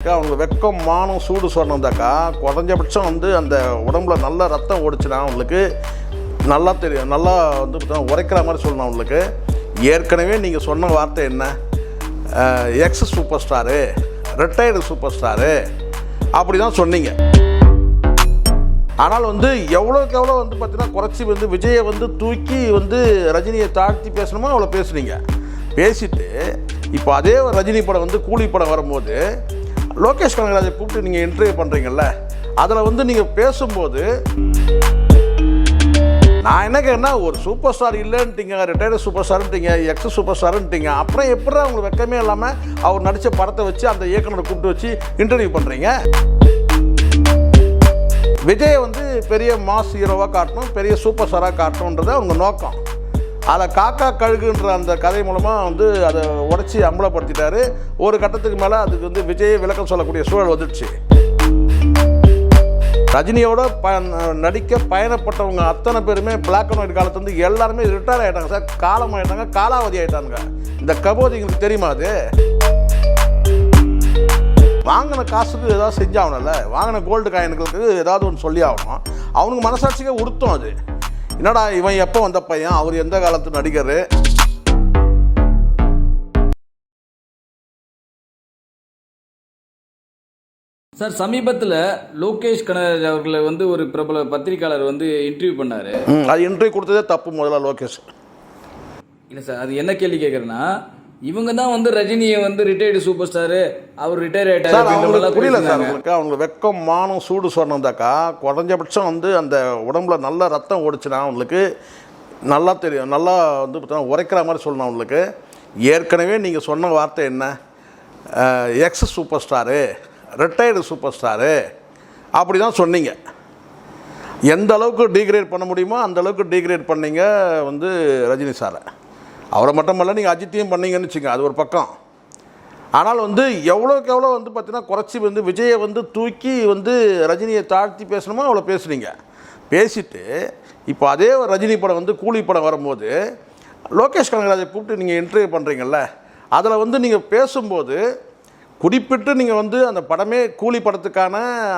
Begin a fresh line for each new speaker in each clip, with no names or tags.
அக்கா, அவங்க வெக்கம் மானம் சூடு சொன்னதாக்கா குறைஞ்சபட்சம் வந்து அந்த உடம்புல நல்ல ரத்தம் ஓடிச்சுன்னா அவங்களுக்கு நல்லா தெரியும் நல்லா வந்து உரைக்கிற மாதிரி சொல்லணும் அவங்களுக்கு ஏற்கனவே நீங்கள் சொன்ன வார்த்தை என்ன? Ex super star retired super star அப்படி தான் சொன்னீங்க. ஆனால் வந்து எவ்வளோக்கு எவ்வளோ வந்து பார்த்தீங்கன்னா குறைச்சி வந்து விஜயை வந்து தூக்கி வந்து ரஜினியை தாழ்த்தி பேசணுமோ அவ்வளோ பேசுனீங்க? பேசிட்டு இப்போ அதே ரஜினி படம் வந்து கூலி படம் வரும்போது லோகேஷ் கனகராஜை கூப்பிட்டு நீங்கள் இன்டர்வியூ பண்ணுறீங்கல்ல அதில் வந்து நீங்கள் பேசும்போது நான் என்ன கேட்டேன்னா ஒரு சூப்பர் ஸ்டார் இல்லைன்ட்டீங்க ரிட்டையர்டு சூப்பர் ஸ்டார்ன்ட்டீங்க எக்ஸ் சூப்பர் ஸ்டார்ன்ட்டீங்க அப்புறம் எப்படி அவங்க வெக்கமே இல்லாமல் அவர் நடித்த படத்தை வச்சு அந்த இயக்குனரை கூப்பிட்டு வச்சு இன்டர்வியூ பண்ணுறீங்க விஜயை வந்து பெரிய மாஸ் ஹீரோவாக காட்டணும் பெரிய சூப்பர் ஸ்டாராக காட்டணுன்றது அவங்க நோக்கம். அதை காக்கா கழுகுன்ற அந்த கதை மூலமாக வந்து அதை உடச்சி அம்பலப்படுத்திட்டாரு. ஒரு கட்டத்துக்கு மேலே அதுக்கு வந்து விஜயை விளக்கம் சொல்லக்கூடிய சூழல் வந்துடுச்சு. ரஜினியோட ப நடிக்க பயணப்பட்டவங்க அத்தனை பேருமே பிளாக் அண்ட் ஒயிட் காலத்துலேருந்து எல்லாருமே ரிட்டையர் ஆகிட்டாங்க சார். காலம் ஆகிட்டாங்க காலாவதி ஆகிட்டாங்க இந்த கபோதி எங்களுக்கு தெரியுமா அது? வாங்கின காசுக்கு ஏதாவது செஞ்சாகணும்ல. வாங்கின கோல்டு காயின்களுக்கு ஏதாவது ஒன்று சொல்லி ஆகணும் அவனுக்கு மனசாட்சிக்கு உடுத்தும் அது. என்னடா இவன் எப்போ வந்த பையன்? அவர் எந்த காலத்து நடிகர்?
சார் சமீபத்தில் லோகேஷ் கனகராஜ் அவர்களை வந்து ஒரு பிரபல பத்திரிக்கையாளர் வந்து இன்டர்வியூ பண்ணார்.
அது இன்டர்வியூ கொடுத்ததே தப்பு முதல்ல லோகேஷ்.
இல்லை சார் அது என்ன கேள்வி கேட்குறேன்னா இவங்க தான் வந்து ரஜினியை வந்து ரிட்டையர்டு சூப்பர் ஸ்டாரு அவர் ரிட்டையர்
அவங்களுக்கு
மாதிரிலாம்
புரியல சார். உங்களுக்கு அவங்களுக்கு. வெக்கம் மானம் சூடு சொன்னதாக்கா குறைஞ்சபட்சம் வந்து அந்த உடம்புல நல்ல ரத்தம் ஓடிச்சுன்னா அவங்களுக்கு நல்லா தெரியும். நல்லா வந்து பார்த்தீங்கன்னா உரைக்கிற மாதிரி சொல்லணும் அவங்களுக்கு. ஏற்கனவே நீங்கள் சொன்ன வார்த்தை என்ன? Ex super star retired super star அப்படி தான் சொன்னீங்க. எந்த அளவுக்கு டீக்ரேட் பண்ண முடியுமோ அந்த அளவுக்கு டீக்ரேட் பண்ணீங்க வந்து ரஜினி சாரை. அவரை மட்டுமல்ல நீங்கள் அஜித்தையும் பண்ணீங்கன்னு வச்சுங்க அது ஒரு பக்கம். ஆனால் வந்து எவ்வளோக்கு எவ்வளோ வந்து பார்த்தீங்கன்னா குறைச்சி வந்து விஜயை வந்து தூக்கி வந்து ரஜினியை தாழ்த்தி பேசணுமோ அவ்வளோ பேசுனீங்க. பேசிட்டு இப்போ அதே ரஜினி படம் வந்து கூலி படம் வரும்போது லோகேஷ் கனகராஜை கூப்பிட்டு நீங்கள் இன்டர்வியூ பண்ணுறீங்கல்ல அதில் வந்து நீங்கள் பேசும்போது குறிப்பிட்டு நீங்கள் வந்து அந்த படமே கூலி படத்துக்கான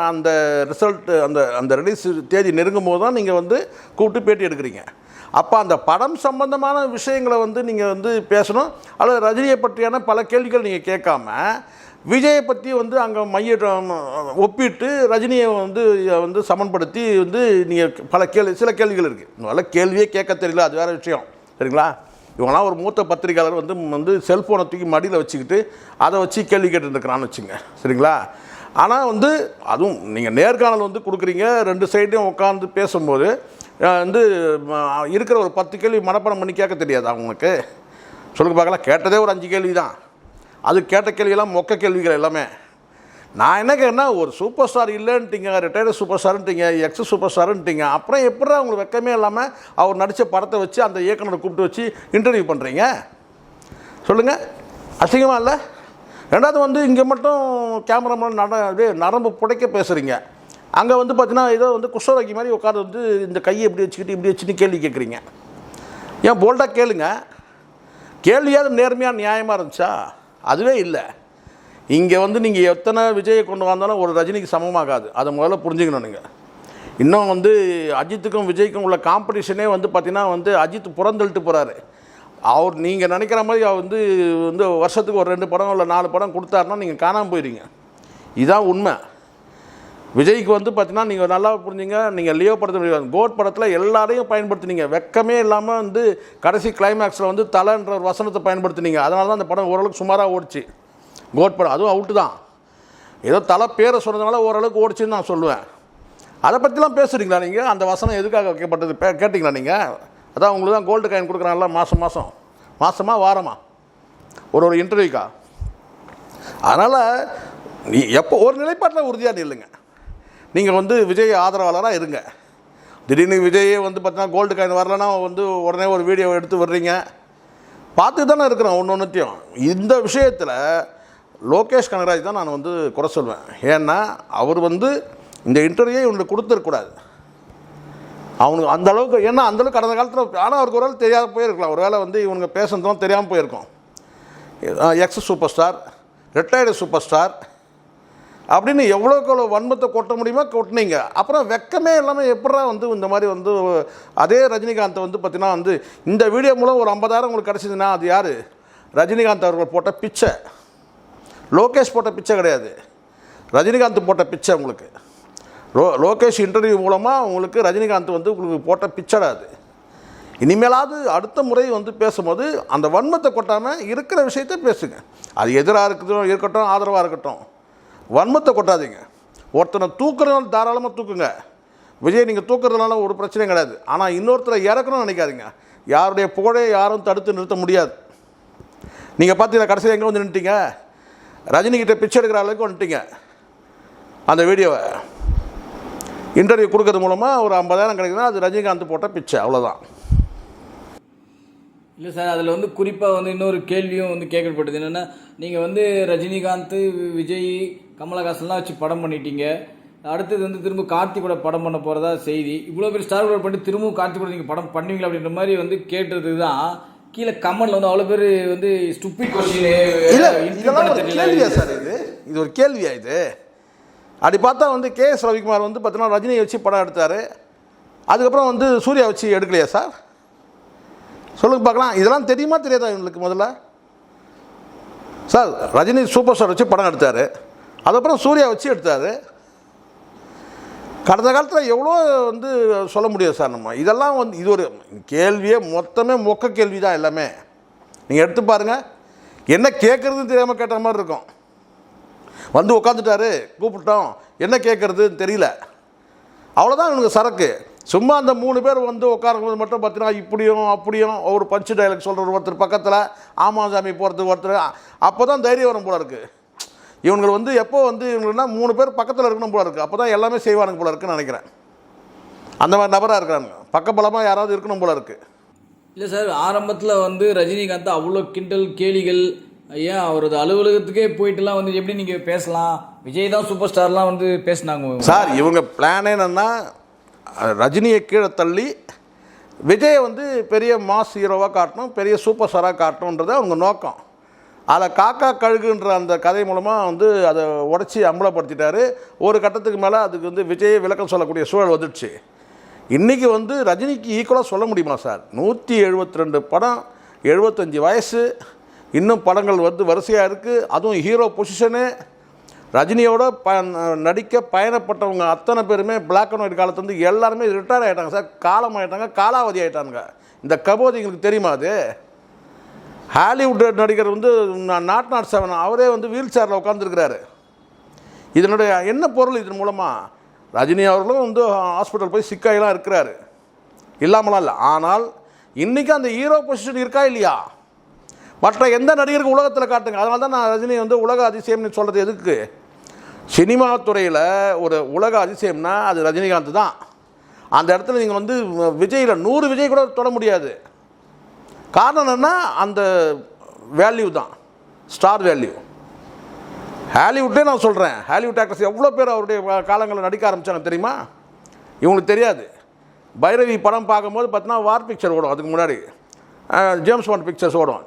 அந்த ரிசல்ட்டு அந்த அந்த ரிலீஸ் தேதி நெருங்கும் போது தான் நீங்கள் வந்து கூப்பிட்டு பேட்டி எடுக்கிறீங்க. அப்போ அந்த படம் சம்பந்தமான விஷயங்களை வந்து நீங்கள் வந்து பேசணும். அல்லது ரஜினியை பற்றியான பல கேள்விகள் நீங்கள் கேட்காம விஜயை பற்றி வந்து அங்கே மைய ஒப்பிட்டு ரஜினியை வந்து வந்து சமன்படுத்தி வந்து நீங்கள் பல கேள்வி சில கேள்விகள் இருக்குது நல்ல கேள்வியே கேட்க தெரியல அது வேறு விஷயம். சரிங்களா? இவங்களாம் ஒரு மூத்த பத்திரிக்கையாளர் வந்து வந்து செல்ஃபோனை தூக்கி மடியில் வச்சுக்கிட்டு அதை வச்சு கேள்வி கேட்டுருக்கிறான்னு வச்சுங்க. சரிங்களா? ஆனால் வந்து அதுவும் நீங்கள் நேர்காணல் வந்து கொடுக்குறீங்க ரெண்டு சைடையும் உட்காந்து பேசும்போது வந்து இருக்கிற ஒரு பத்து கேள்வி மனப்பாடம் பண்ணி கேட்க தெரியாது அவங்களுக்கு சொல்லுங்க பார்க்கலாம். கேட்டதே ஒரு அஞ்சு கேள்வி தான் அது கேட்ட கேள்வியெல்லாம் மொக்க கேள்விகள் எல்லாமே. நான் என்ன கேட்டேன்னா ஒரு சூப்பர் ஸ்டார் இல்லைன்ட்டீங்க ரிட்டையர்டு சூப்பர் ஸ்டார்ன்ட்டிங்க எக்ஸ் சூப்பர் ஸ்டார்ன்ட்டிங்க அப்புறம் எப்படி அவங்களுக்கு வெக்கமே இல்லாமல் அவர் நடித்த படத்தை வச்சு அந்த இயக்குனரை கூப்பிட்டு வச்சு இன்டர்வியூ பண்ணுறீங்க சொல்லுங்கள் அசிங்கமாக இல்லை? ரெண்டாவது வந்து இங்கே மட்டும் கேமராமேன் நட அப்படியே நரம்பு புடைக்க பேசுகிறீங்க அங்கே வந்து பார்த்தீங்கன்னா ஏதோ வந்து குஷ்டரோகி மாதிரி உட்காந்து வந்து இந்த கையை இப்படி வச்சுக்கிட்டு இப்படி வச்சுட்டு கேள்வி கேட்குறீங்க ஏன் போல்டாக கேளுங்க. கேள்வியாவது நேர்மையாக நியாயமாக இருந்துச்சா? அதுவே இல்லை. இங்கே வந்து நீங்கள் எத்தனை விஜயை கொண்டு வந்தாலும் ஒரு ரஜினிக்கு சமமாகாது. அதை முதல்ல புரிஞ்சுக்கணும் நீங்கள் இன்னும் வந்து அஜித்துக்கும் விஜய்க்கும் உள்ள காம்படிஷனே வந்து பார்த்தீங்கன்னா வந்து அஜித் புறந்தள்ளிட்டு போகிறாரு அவர் நீங்கள் நினைக்கிற மாதிரி அவர் வந்து வந்து வருஷத்துக்கு ஒரு ரெண்டு படம் இல்லை நாலு படம் கொடுத்தாருன்னா நீங்கள் காணாமல் போயிடுங்க இதுதான் உண்மை. விஜய்க்கு வந்து பார்த்தீங்கன்னா நீங்கள் நல்லா புரிஞ்சுங்க நீங்கள் லியோ படத்தில் கோட் படத்தில் எல்லாரையும் பயன்படுத்தினீங்க. வெக்கமே இல்லாமல் வந்து கடைசி கிளைமேக்ஸில் வந்து தலைன்ற ஒரு வசனத்தை பயன்படுத்தினீங்க. அதனால தான் அந்த படம் ஓரளவுக்கு சுமாராக ஓடிச்சு. கோட் படம். அதுவும் அவுட்டு தான். ஏதோ தலை பேரை சொன்னதுனால ஓரளவுக்கு ஓடிச்சுன்னு நான் சொல்லுவேன். அதை பற்றிலாம் பேசுகிறீங்களா நீங்கள் அந்த வசனம் எதுக்காக வைக்கப்பட்டது? பே கேட்டிங்களா நீங்கள் அதான் உங்களுக்கு தான் கோல்டு காயின் கொடுக்குறாங்கல்ல மாதம் மாதம் மாதமா வாரமா? ஒரு ஒரு இன்டர்வியூக்கா அதனால் நீ எப்போ ஒரு நிலைப்பாட்டில் உறுதியாக இல்லைங்க நீங்கள் வந்து விஜய் ஆதரவாளராக இருங்க. திடீர்னு விஜயே வந்து பார்த்தீங்கன்னா கோல்டு காயின் வரலன்னா வந்து உடனே ஒரு வீடியோ எடுத்து வர்றீங்க பார்த்து தானே இருக்கிறோம் ஒன்று ஒன்றுத்தையும் இந்த விஷயத்தில் லோகேஷ் கனகராஜ் தான் நான் வந்து குறை சொல்வேன். ஏன்னா அவர் வந்து இந்த இன்டர்வியூ இவனுக்கு கொடுத்துருக்கூடாது அவனுக்கு அந்த அளவுக்கு ஏன்னா அந்தளவுக்கு கடந்த காலத்தில் ஆனால் அவருக்கு ஒரு வேலை தெரியாத போயிருக்கலாம். ஒரு வேளை வந்து இவனுங்க பேசுனதும் தெரியாமல் போயிருக்கும். Ex super star retired super star அப்படின்னு எவ்வளோக்கு எவ்வளோ வன்மத்தை கொட்ட முடியுமோ கொட்டினீங்க. அப்புறம் வெக்கமே இல்லாமல் எப்படா வந்து இந்த மாதிரி வந்து அதே ரஜினிகாந்தை வந்து பார்த்தீங்கன்னா வந்து இந்த வீடியோ மூலம் ஒரு ஐம்பதாயிரம் உங்களுக்கு கிடச்சிதுன்னா அது யார்? ரஜினிகாந்த் அவர்கள் போட்ட பிச்சை. லோகேஷ் போட்ட பிச்சை கிடையாது. ரஜினிகாந்த் போட்ட பிச்சை உங்களுக்கு. லோ லோகேஷ் இன்டர்வியூ மூலமாக உங்களுக்கு ரஜினிகாந்த் வந்து உங்களுக்கு போட்ட பிச்சைடா அது இனிமேலாவது அடுத்த முறை வந்து பேசும்போது அந்த வன்மத்தை கொட்டாமல் இருக்கிற விஷயத்த பேசுங்க. அது எதிராக இருக்கட்டும் இருக்கட்டும் ஆதரவாக இருக்கட்டும். வன்மத்தை கொட்டாதீங்க. ஒருத்தனை தூக்குறதுனால தாராளமாக தூக்குங்க. விஜய் நீங்கள் தூக்குறதுனால ஒரு பிரச்சனையும் கிடையாது. ஆனால் இன்னொருத்தரை இறக்கணும்னு நினைக்காதீங்க. யாருடைய புகழை யாரும் தடுத்து நிறுத்த முடியாது. நீங்கள் பார்த்தீங்கன்னா கடைசியில் எங்கே வந்து நின்றுட்டீங்க ரஜினிகிட்ட பிச்சை எடுக்கிற அளவுக்கு வந்துட்டீங்க. அந்த வீடியோவை. இன்டர்வியூ கொடுக்கறது மூலமாக ஒரு ஐம்பதாயிரம் கிடைக்குதுன்னா அது ரஜினிகாந்த் போட்ட பிச்சை அவ்வளோதான்
இல்லை சார் அதில் வந்து குறிப்பாக வந்து இன்னொரு கேள்வியும் வந்து கேட்கப்பட்டது என்னென்னா நீங்கள் வந்து ரஜினிகாந்த் விஜய் கமலஹாசன்லாம் வச்சு படம் பண்ணிட்டீங்க. அடுத்தது வந்து திரும்ப கார்த்தி கூட படம் பண்ண போகிறதா செய்தி. இவ்வளோ பேர் ஸ்டார் கூட பண்ணி திரும்பவும் கார்த்தி கூட நீங்கள் படம் பண்ணுவீங்களா அப்படின்ற மாதிரி வந்து கேட்டது தான் கீழே கமெண்ட்ல வந்து அவ்வளோ பேர் வந்து
இல்லை
கொஸ்டின்
கேள்வியா சார் இது? இது ஒரு கேள்வியா இது? அப்படி பார்த்தா வந்து கே எஸ் ரவிக்குமார் வந்து பார்த்தீங்கன்னா ரஜினியை வச்சு படம் எடுத்தார். அதுக்கப்புறம் வந்து சூர்யா வச்சு எடுக்கலையா சார் சொல்லுங்க பார்க்கலாம். இதெல்லாம் தெரியுமா தெரியாதா இவங்களுக்கு முதல்ல? சார் ரஜினி சூப்பர் ஸ்டார் வச்சு படம் எடுத்தார். அதுக்கப்புறம் சூர்யா வச்சு எடுத்தார். கடந்த காலத்தில் எவ்வளோ வந்து சொல்ல முடியாது சார் நம்ம. இதெல்லாம் வந்து இது ஒரு கேள்வியே மொத்தமே மொக்க கேள்வி தான் எல்லாமே. நீங்கள் எடுத்து பாருங்கள் என்ன கேட்குறதுன்னு தெரியாமல் கேட்ட மாதிரி இருக்கும். வந்து உட்காந்துட்டாரு கூப்பிட்டோம். என்ன கேட்குறதுன்னு தெரியல. அவ்வளோதான் இவனுக்கு சரக்கு. சும்மா அந்த மூணு பேர் வந்து உட்காரும்போது மட்டும் பார்த்தீங்கன்னா இப்படியும் அப்படியும் ஒரு பஞ்சு டைலாக் சொல்கிற ஒருத்தர் பக்கத்தில் ஆமாசாமி போகிறதுக்கு ஒருத்தர் அப்போ தான் தைரியம் வரும் போல இருக்குது இவங்க வந்து எப்போ வந்து இவங்கன்னா மூணு பேர் பக்கத்தில் இருக்கணும் போல இருக்குது அப்போ தான் எல்லாமே செய்வானுங்க போல இருக்குன்னு நினைக்கிறேன். அந்த மாதிரி நபராக இருக்கிறாங்க பக்கபலமாக யாராவது இருக்கணும் போல இருக்குது
இல்லை சார் ஆரம்பத்தில் வந்து ரஜினிகாந்த் அவ்வளோ கிண்டல் கேலிகள் ஏன் அவரது அலுவலகத்துக்கே போயிட்டுலாம் வந்து எப்படி நீங்கள் பேசலாம்? விஜய் தான் சூப்பர் ஸ்டார்லாம் வந்து பேசினாங்க
சார் இவங்க பிளான் என்னன்னா ரஜினியை கீழே தள்ளி விஜயை வந்து பெரிய மாஸ் ஹீரோவாக காட்டணும் பெரிய சூப்பர் ஸ்டாராக காட்டணுன்றது அவங்க நோக்கம். அதை காக்கா கழுகுன்ற அந்த கதை மூலமாக வந்து அதை உடச்சி அம்பலப்படுத்திட்டாரு. ஒரு கட்டத்துக்கு மேலே அதுக்கு வந்து விஜயை விளக்கம் சொல்லக்கூடிய சூழல் வந்துடுச்சு. இன்றைக்கி வந்து ரஜினிக்கு ஈக்குவலாக சொல்ல முடியுமா சார்? நூற்றி எழுபத்தி ரெண்டு படம் எழுபத்தஞ்சி வயசு இன்னும் படங்கள் வந்து வரிசையாக இருக்குது அதுவும் ஹீரோ பொசிஷனு ரஜினியோட ப நடிக்க பயணப்பட்டவங்க அத்தனை பேருமே பிளாக் அண்ட் ஒயிட் காலத்துலேருந்து எல்லாருமே ரிட்டையர் ஆகிட்டாங்க சார். காலம் ஆகிட்டாங்க காலாவதி ஆகிட்டாங்க இந்த கபோதி எங்களுக்கு தெரியுமா அது? ஹாலிவுட் நடிகர் வந்து நாட் நாட் செவன் அவரே வந்து வீல் சேரில் உட்காந்துருக்கிறாரு இதனுடைய என்ன பொருள் இதன் மூலமாக ரஜினி அவர்களும் வந்து ஹாஸ்பிட்டல் போய் சிக்காயெல்லாம் இருக்கிறாரு. இல்லாமலாம் இல்லை. ஆனால் இன்றைக்கி அந்த ஹீரோ பொசிஷன் இருக்கா இல்லையா? மற்ற எந்த நடிகருக்கு உலகத்தில் காட்டுங்க. அதனால தான் நான் ரஜினி வந்து உலக அதிசயம்னு சொல்கிறது எதுக்கு? சினிமா துறையில் ஒரு உலக அதிசயம்னா அது ரஜினிகாந்த் தான். அந்த இடத்துல நீங்கள் வந்து விஜயில் நூறு விஜய் கூட தொட முடியாது. காரணம் என்னென்னா அந்த வேல்யூ தான். ஸ்டார் வேல்யூ ஹாலிவுட்டே நான் சொல்கிறேன் ஹாலிவுட் ஆக்டர்ஸ் எவ்வளோ பேர் அவருடைய காலங்களில் நடிக்க ஆரம்பித்தாங்க தெரியுமா? இவங்களுக்கு தெரியாது. பைரவி படம் பார்க்கும்போது பார்த்தீங்கன்னா வார் பிக்சர் ஓடும் அதுக்கு முன்னாடி. ஜேம்ஸ் பாண்ட் பிக்சர்ஸ் ஓடும்.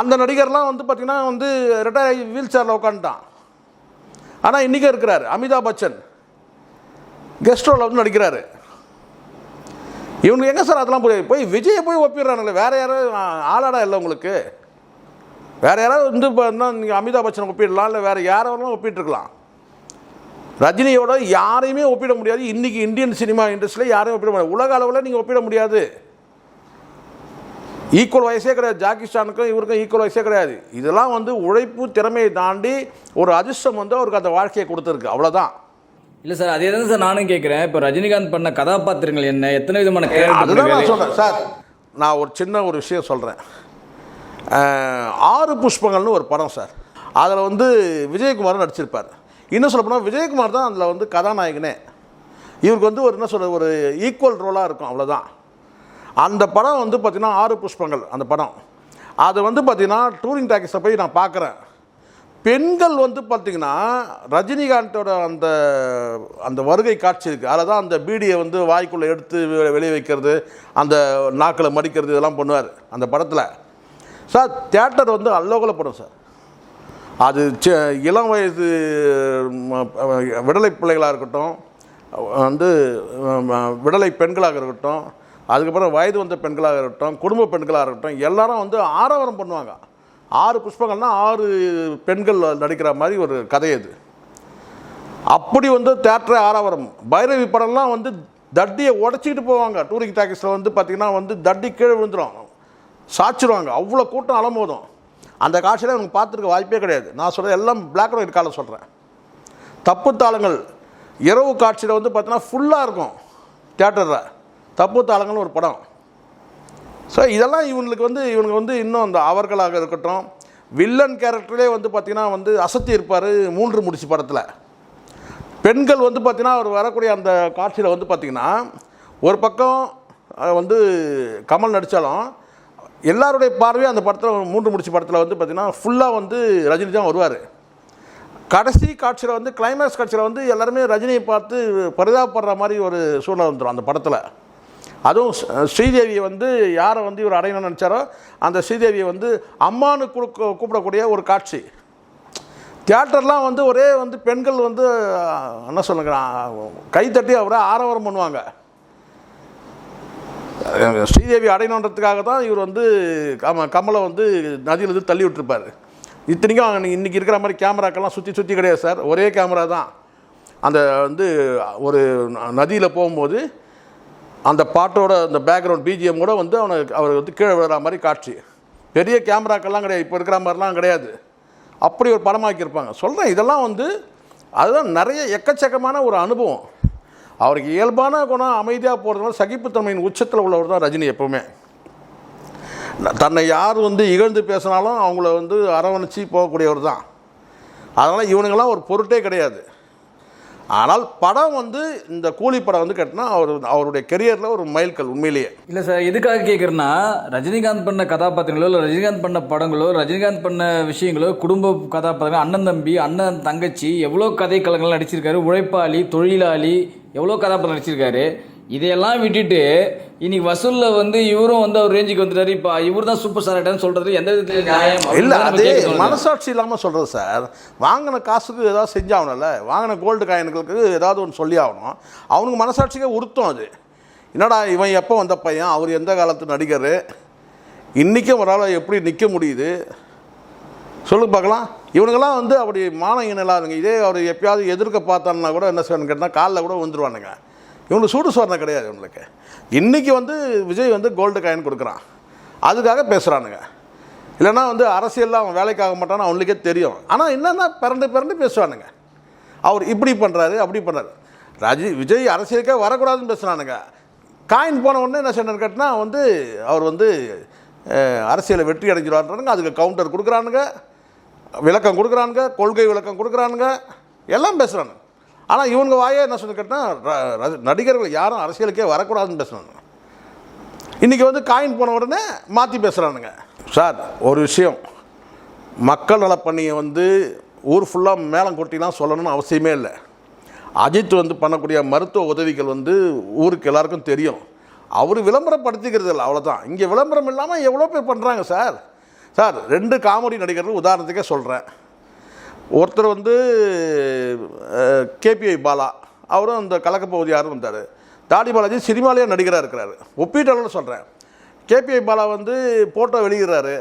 அந்த நடிகர்லாம் வந்து பார்த்திங்கன்னா வந்து ரிட்டையர் ஆகி வீல் சேரில் உட்காந்துட்டான் ஆனால் இன்றைக்கே இருக்கிறார். அமிதாப் பச்சன். கெஸ்ட் ரோலில் வந்து நடிக்கிறாரு. இவனுக்கு எங்கே சார் அதெல்லாம் போய் போய் விஜயை போய் ஒப்பிடுறானுங்களே. வேறு யாராவது ஆளாடா இல்லை உங்களுக்கு? வேறு யாராவது வந்து இப்போ என்ன நீங்கள் அமிதாப் பச்சனை ஒப்பிடலாம் இல்லை வேறு யாரெல்லாம் ஒப்பிட்டுருக்கலாம். ரஜினியோட யாரையுமே ஒப்பிட முடியாது. இன்றைக்கி இந்தியன் சினிமா இண்டஸ்ட்ரியில் யாரையும் ஒப்பிட முடியாது. உலக அளவில் நீங்கள் ஒப்பிட முடியாது. ஈக்குவல் வயசே கிடையாது. ஜாக்கி இவருக்கும் ஈக்குவல் வயசே கிடையாது. இதெல்லாம் வந்து உழைப்பு திறமையை தாண்டி ஒரு அதிர்ஷ்டம் வந்து அவருக்கு அந்த வாழ்க்கையை கொடுத்துருக்கு. அவ்வளோதான்
இல்லை சார் அதே தான் சார் நானும் கேட்குறேன் இப்போ ரஜினிகாந்த் பண்ண கதாபாத்திரங்கள் என்ன? எத்தனை விதமான
அதுதான் நான் சொல்கிறேன் சார் நான் ஒரு சின்ன ஒரு விஷயம் சொல்கிறேன் ஆறு புஷ்பங்கள்னு ஒரு படம் சார். அதில் வந்து விஜயகுமார் நடிச்சிருப்பார். இன்னும் சொல்ல போனால் விஜயகுமார் தான் அதில் வந்து கதாநாயகனே. இவருக்கு வந்து ஒரு என்ன சொல்ற ஒரு ஈக்குவல் ரோலாக இருக்கும் அவ்வளோதான் அந்த படம் வந்து பார்த்திங்கன்னா ஆறு புஷ்பங்கள் அந்த படம். அது வந்து பார்த்திங்கன்னா டூரிங் டாக்கிஸை போய் நான் பார்க்குறேன் பெண்கள் வந்து பார்த்திங்கன்னா ரஜினிகாந்தோட அந்த அந்த வருகை காட்சி இருக்குது அதில் தான் அந்த பீடியை வந்து வாய்க்குள்ளே எடுத்து வெளியே வைக்கிறது அந்த நாக்கில் மடிக்கிறது இதெல்லாம் பண்ணுவார் அந்த படத்தில். சார் தேட்டர் வந்து அல்லோகல படம் சார். அது இளம் வயது விடலை பிள்ளைகளாக இருக்கட்டும் வந்து விடலை பெண்களாக இருக்கட்டும் அதுக்கப்புறம் வயது வந்த பெண்களாக இருக்கட்டும் குடும்ப பெண்களாக இருக்கட்டும் எல்லாரும் வந்து ஆரவாரம் பண்ணுவாங்க. ஆறு புஷ்பங்கள்னா ஆறு பெண்கள் நடிக்கிற மாதிரி ஒரு கதை அது. அப்படி வந்து தேட்டரே ஆரவாரம். பைரவி படம்லாம் வந்து தட்டியை உடச்சிக்கிட்டு போவாங்க. டூரிங் டாக்கீஸில் வந்து பார்த்திங்கன்னா வந்து தட்டி கீழே விழுந்துடும் சாச்சிருவாங்க. அவ்வளோ கூட்டம் அலமோதும் அந்த காட்சியில் எனக்கு பார்த்துருக்க வாய்ப்பே கிடையாது. நான் சொல்கிறேன் எல்லாம் பிளாக் அண்ட் ஒயிட் காலை சொல்கிறேன் தப்பு தாளங்கள். இரவு காட்சியில் வந்து பார்த்தீங்கன்னா ஃபுல்லாக இருக்கும் தேட்டரில் தப்பு தாளங்கள்னு ஒரு படம். ஸோ இதெல்லாம் இவங்களுக்கு வந்து இவனுக்கு வந்து இன்னும் அந்த அவர்களாக இருக்கட்டும். வில்லன் கேரக்டரே வந்து பார்த்திங்கன்னா வந்து அசத்தி இருப்பார் மூன்று முடிச்சு படத்தில். பெண்கள் வந்து பார்த்திங்கன்னா அவர் வரக்கூடிய அந்த காட்சியில் வந்து பார்த்திங்கன்னா ஒரு பக்கம் வந்து கமல் நடித்தாலும் எல்லாருடைய பார்வையும் அந்த படத்தில் மூன்று முடிச்சு படத்தில் வந்து பார்த்திங்கன்னா ஃபுல்லாக வந்து ரஜினி தான் வருவார். கடைசி காட்சியில் வந்து கிளைமேக்ஸ் காட்சியில் வந்து எல்லாருமே ரஜினியை பார்த்து பரிதாபப்படுற மாதிரி ஒரு சூழ்நிலை வந்துடும் அந்த படத்தில். அதுவும் ஸ்ரீதேவியை வந்து யாரை வந்து இவர் அடையணும்னு நினச்சாரோ அந்த ஸ்ரீதேவியை வந்து அம்மானு கொடுக்க கூப்பிடக்கூடிய ஒரு காட்சி. தியேட்டர்லாம் வந்து ஒரே வந்து பெண்கள் வந்து என்ன சொல்லுங்க கைத்தட்டி அவரை ஆரவாரம் பண்ணுவாங்க. ஸ்ரீதேவி அடையணுன்றதுக்காக தான் இவர் வந்து கம கமலை வந்து நதியிலிருந்து தள்ளி விட்டுருப்பார். இத்தனைக்கும் அவங்க இருக்கிற மாதிரி கேமராக்கெல்லாம் சுற்றி சுற்றி கிடையாது சார். ஒரே கேமரா தான். அந்த வந்து ஒரு நதியில் போகும்போது அந்த பாட்டோட அந்த பேக்ரவுண்ட் பிஜிஎம் கூட வந்து அவனை அவர் வந்து கீழே விழுற மாதிரி காட்சி. பெரிய கேமராக்கெல்லாம் கிடையாது. இப்போ இருக்கிற மாதிரிலாம் கிடையாது. அப்படி ஒரு படமாக்கியிருப்பாங்க சொல்கிறேன் இதெல்லாம் வந்து அதுதான் நிறைய எக்கச்சக்கமான ஒரு அனுபவம். அவருக்கு இயல்பான குணம் அமைதியாக போகிறதுனால சகிப்புத்தன்மையின் உச்சத்தில் உள்ளவர் தான் ரஜினி எப்போவுமே. தன்னை யார் வந்து இகழ்ந்து பேசினாலும் அவங்கள வந்து அரவணைச்சி போகக்கூடியவர் தான். அதனால் இவனுங்கெல்லாம் ஒரு பொருட்டே கிடையாது. ஆனால் படம் வந்து இந்த கூலி படம் வந்து கட்டினா அவர் அவருடைய கெரியரில் ஒரு மைல்கல் உண்மையிலேயே.
இல்லை சார் எதுக்காக கேட்குறேன்னா ரஜினிகாந்த் பண்ண கதாபாத்திரங்களோ இல்லை ரஜினிகாந்த் பண்ண படங்களோ ரஜினிகாந்த் பண்ண விஷயங்களோ குடும்ப கதாபாத்திரங்கள் அண்ணன் தம்பி அண்ணன் தங்கச்சி எவ்வளோ கதை கலங்கள் நடிச்சிருக்காரு உழைப்பாளி தொழிலாளி எவ்வளோ கதாபாத்திரம் நடிச்சிருக்காரு இதையெல்லாம் விட்டுட்டு இன்னைக்கு வசூலில் வந்து இவரும் வந்து அவர் ரேஞ்சுக்கு வந்துட்டாரு. இப்போ இவர் தான் சூப்பர் ஸ்டார்ட்டான்னு சொல்றது எந்த விதத்துல நியாயம்?
இல்லை அது. மனசாட்சி இல்லாமல் சொல்கிறது சார். வாங்கின காசுக்கு ஏதாவது செஞ்சாகணும்ல? வாங்கின கோல்டு காயின்களுக்கு ஏதாவது ஒன்று சொல்லி ஆகணும் அவனுக்கு மனசாட்சிக்கே உறுத்தும் அது. என்னடா இவன் எப்போ வந்த பையன்? அவர் எந்த காலத்து நடிகர்? இன்றைக்கும் ஒரு ஆளை எப்படி நிற்க முடியுது? சொல்லு பார்க்கலாம். இவனுங்கெல்லாம் வந்து அப்படி மானம் இல்லாதுங்க இதே அவர் எப்பயாவது எதிர்க்க பார்த்தான்னா கூட என்ன செய்யணும் கேட்டால் காலில் கூட வந்துருவானுங்க இவனுக்கு சூடு சோரணை கிடையாது இவங்களுக்கு இன்றைக்கி வந்து விஜய் வந்து கோல்டு காயின் கொடுக்குறான். அதுக்காக பேசுகிறானுங்க இல்லைன்னா வந்து அரசியலில் அவன் வேலைக்காக மாட்டான்னு அவனுக்கே தெரியும். ஆனால் என்னென்னா பிறண்டு பிறண்டு பேசுவானுங்க. அவர் இப்படி பண்ணுறாரு அப்படி பண்ணுறாரு ரஜி விஜய் அரசியலுக்கே வரக்கூடாதுன்னு பேசுகிறானுங்க காயின் போன உடனே என்ன சொன்னார் கேட்டினா வந்து அவர் வந்து அரசியலை வெற்றி அடைஞ்சிடுவாருங்க அதுக்கு கவுண்டர் கொடுக்குறானுங்க. விளக்கம் கொடுக்குறானுங்க. கொள்கை விளக்கம் கொடுக்குறானுங்க. எல்லாம் பேசுகிறானுங்க ஆனால் இவங்க வாயே என்ன சொல்லி கேட்டால் நடிகர்கள் யாரும் அரசியலுக்கே வரக்கூடாதுன்னு பேசுகிறாங்க இன்றைக்கி வந்து காயின் போன உடனே மாற்றி பேசுகிறானுங்க சார் ஒரு விஷயம். மக்கள் நலப்பணியை வந்து ஊர் ஃபுல்லாக மேலம் கொட்டிலாம் சொல்லணும்னு அவசியமே இல்லை. அஜித் வந்து பண்ணக்கூடிய மருத்துவ உதவிகள் வந்து ஊருக்கு எல்லாருக்கும் தெரியும். அவர் விளம்பரப்படுத்திக்கிறது இல்லை அவ்வளோதான் இங்கே விளம்பரம் இல்லாமல் எவ்வளோ பேர் பண்ணுறாங்க சார்? சார் ரெண்டு காமெடி நடிகர்கள் உதாரணத்துக்கே சொல்கிறேன் ஒருத்தர் வந்து கேபிஐ பாலா அவரும் அந்த கலக்கப்பகுதியாரும் வந்தார். தாடி பாலாஜி சினிமாலேயே நடிகராக இருக்கிறாரு. ஒப்பீட்டளவில் சொல்கிறேன் கேபிஐ பாலா வந்து ஃபோட்டோ வெளியிடுறாரு.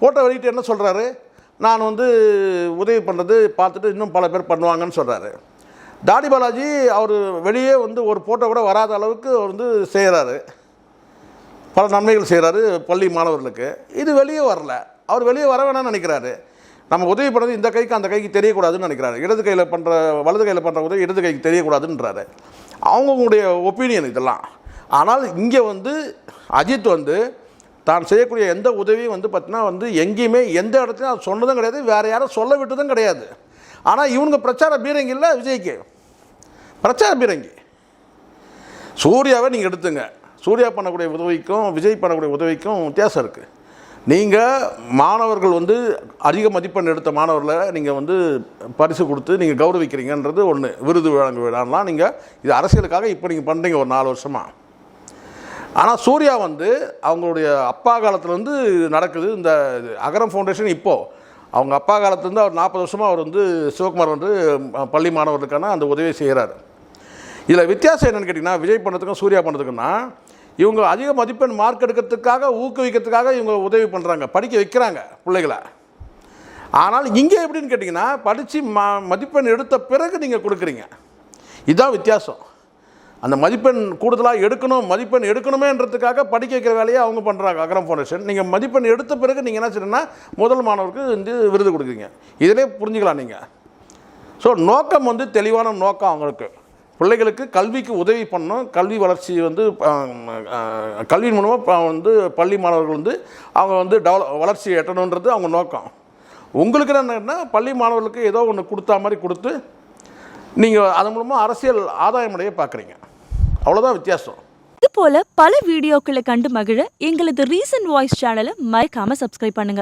ஃபோட்டோ வெளியிட்டு என்ன சொல்கிறாரு நான் வந்து உதவி பண்ணுறது பார்த்துட்டு இன்னும் பல பேர் பண்ணுவாங்கன்னு சொல்கிறாரு தாடி பாலாஜி அவர் வெளியே வந்து ஒரு ஃபோட்டோ கூட வராத அளவுக்கு அவர் வந்து செய்கிறாரு பல நன்மைகள் செய்கிறாரு பள்ளி மாணவர்களுக்கு. இது வெளியே வரல. அவர் வெளியே வர வேணாம்னு நினைக்கிறாரு. நம்ம உதவி பண்ணுறது இந்த கைக்கு அந்த கைக்கு தெரியக்கூடாதுன்னு நினைக்கிறாரு. இடது கையில் பண்ணுற வலது கையில் பண்ணுற உதவி இடது கைக்கு தெரியக்கூடாதுன்றாரு. அவங்கவுங்களுடைய ஒப்பீனியன் இதெல்லாம். ஆனால் இங்கே வந்து அஜித் வந்து தான் செய்யக்கூடிய எந்த உதவியும் வந்து பார்த்தீங்கன்னா வந்து எங்கேயுமே எந்த இடத்துலையும் அது சொன்னதும் கிடையாது வேறு யாரும் சொல்ல விட்டதும் கிடையாது. ஆனால் இவனுங்க பிரச்சார பீரங்கி இல்லை விஜய்க்கு? பிரச்சார பீரங்கி. சூர்யாவை நீங்கள் எடுத்துங்க. சூர்யா பண்ணக்கூடிய உதவிக்கும் விஜய் பண்ணக்கூடிய உதவிக்கும் வித்தியாசம் இருக்குது நீங்கள் மாணவர்கள் வந்து அதிக மதிப்பெண் எடுத்த மாணவர்களை நீங்கள் வந்து பரிசு கொடுத்து நீங்கள் கௌரவிக்கிறீங்கன்றது ஒன்று விருது வழங்க விழாலாம் நீங்கள் இது அரசியலுக்காக இப்போ நீங்கள் பண்ணுறீங்க ஒரு நாலு வருஷமாக ஆனால் சூர்யா வந்து அவங்களுடைய அப்பா காலத்துலேருந்து நடக்குது. இந்த இது அகரம் ஃபவுண்டேஷன் இப்போது அவங்க அப்பா காலத்துலேருந்து அவர் நாற்பது வருஷமாக அவர் வந்து சிவகுமார் வந்து பள்ளி மாணவர்களுக்கான அந்த உதவியை செய்கிறாரு இதில் வித்தியாசம் என்னென்னு கேட்டிங்கன்னா விஜய் பண்ணுறதுக்கும் சூர்யா பண்ணுறதுக்குன்னா இவங்க அதிக மதிப்பெண் மார்க் எடுக்கிறதுக்காக ஊக்குவிக்கிறதுக்காக இவங்க உதவி பண்ணுறாங்க படிக்க வைக்கிறாங்க பிள்ளைகளை. ஆனால் இங்கே எப்படின்னு கேட்டிங்கன்னா படித்து ம மதிப்பெண் எடுத்த பிறகு நீங்கள் கொடுக்குறீங்க. இதுதான் வித்தியாசம். அந்த மதிப்பெண் கூடுதலாக எடுக்கணும் மதிப்பெண் எடுக்கணுமேன்றதுக்காக படிக்க வைக்கிற வேலையை அவங்க பண்ணுறாங்க அகரம் ஃபவுண்டேஷன் நீங்கள் மதிப்பெண் எடுத்த பிறகு நீங்கள் என்ன செய்யணும்னா முதல் மாணவருக்கு வந்து விருது கொடுக்குறீங்க. இதிலே புரிஞ்சுக்கலாம் நீங்கள் ஸோ நோக்கம் வந்து தெளிவான நோக்கம் அவங்களுக்கு. பிள்ளைகளுக்கு கல்விக்கு உதவி பண்ணணும். கல்வி வளர்ச்சி வந்து கல்வியின் மூலமாக வந்து பள்ளி மாணவர்கள் வந்து அவங்க வந்து டெவல வளர்ச்சி எட்டணுன்றது அவங்க நோக்கம். உங்களுக்கு என்னன்னா பள்ளி மாணவர்களுக்கு ஏதோ ஒன்று கொடுத்தா மாதிரி கொடுத்து நீங்கள் அதன் மூலமாக அரசியல் ஆதாயம் அடைய பார்க்குறீங்க அவ்வளோதான் வித்தியாசம்.
இது போல பல வீடியோக்களை கண்டு மகிழ எங்களது ரீசன்ட் வாய்ஸ் சேனலை மறக்காம சப்ஸ்கிரைப் பண்ணுங்கள்